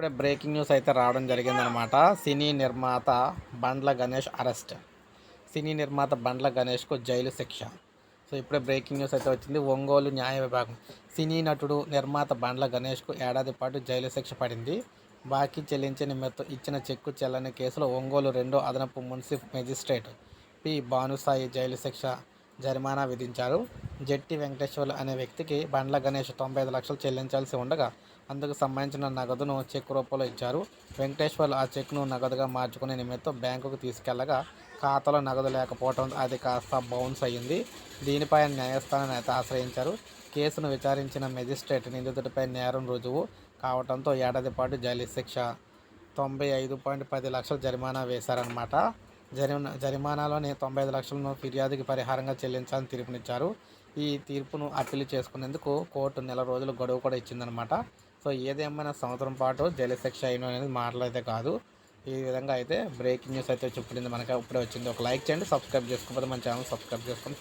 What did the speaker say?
ఇప్పుడే breaking news అయితే రావడం జరిగిందనమాట సినీ నిర్మాత బండ్ల గణేష్ అరెస్ట్. సినీ నిర్మాత బండ్ల గణేష్కు జైలు శిక్ష. సో ఇప్పుడే బ్రేకింగ్ న్యూస్ అయితే వచ్చింది. ఒంగోలు న్యాయ విభాగం. సినీ నటుడు నిర్మాత బండ్ల గణేష్కు ఏడాది పాటు జైలు శిక్ష పడింది. బాకీ చెల్లించే నిమిత్తం ఇచ్చిన చెక్కు చెల్లని కేసులో ఒంగోలు రెండో అదనపు మున్సిఫ్ మెజిస్ట్రేట్ పి. భానుసాయి జైలు శిక్ష జరిమానా విధించారు. జట్టి వెంకటేశ్వర్లు అనే వ్యక్తికి బండ్ల గణేష్ తొంభై ఐదు లక్షలు చెల్లించాల్సి ఉండగా అందుకు సంబంధించిన నగదును చెక్ రూపంలో ఇచ్చారు. వెంకటేశ్వర్లు ఆ చెక్ను నగదుగా మార్చుకునే నిమిత్తం బ్యాంకుకు తీసుకెళ్ళగా ఖాతాలో నగదు లేకపోవడం అది కాస్త బౌన్స్ అయ్యింది. దీనిపై న్యాయస్థానాన్ని అయితే ఆశ్రయించారు. కేసును విచారించిన మెజిస్ట్రేట్ నిందితుడిపై నేరం రుజువు కావడంతో ఏడాది పాటు జైలు శిక్ష. తొంభై ఐదు పాయింట్ పది లక్షల జరిమానా వేశారనమాట జరిమానా జరిమానాలోని తొంభై ఐదు లక్షలను ఫిర్యాదుకి పరిహారంగా చెల్లించాలని తీర్పునిచ్చారు. ఈ తీర్పును అప్పీల్ చేసుకునేందుకు కోర్టు నెల రోజులు గడువు కూడా ఇచ్చిందనమాట సో ఏదేమైనా సంవత్సరం పాటు జైలు శిక్ష అయిన అనేది మాటలైతే కాదు. ఈ విధంగా అయితే బ్రేకింగ్ న్యూస్ అయితే చెప్పింది మనకి. ఇప్పుడే వచ్చింది. ఒక లైక్ చేయండి సబ్స్క్రైబ్ చేసుకోకపోతే మన ఛానల్ సబ్స్క్రైబ్ చేసుకొని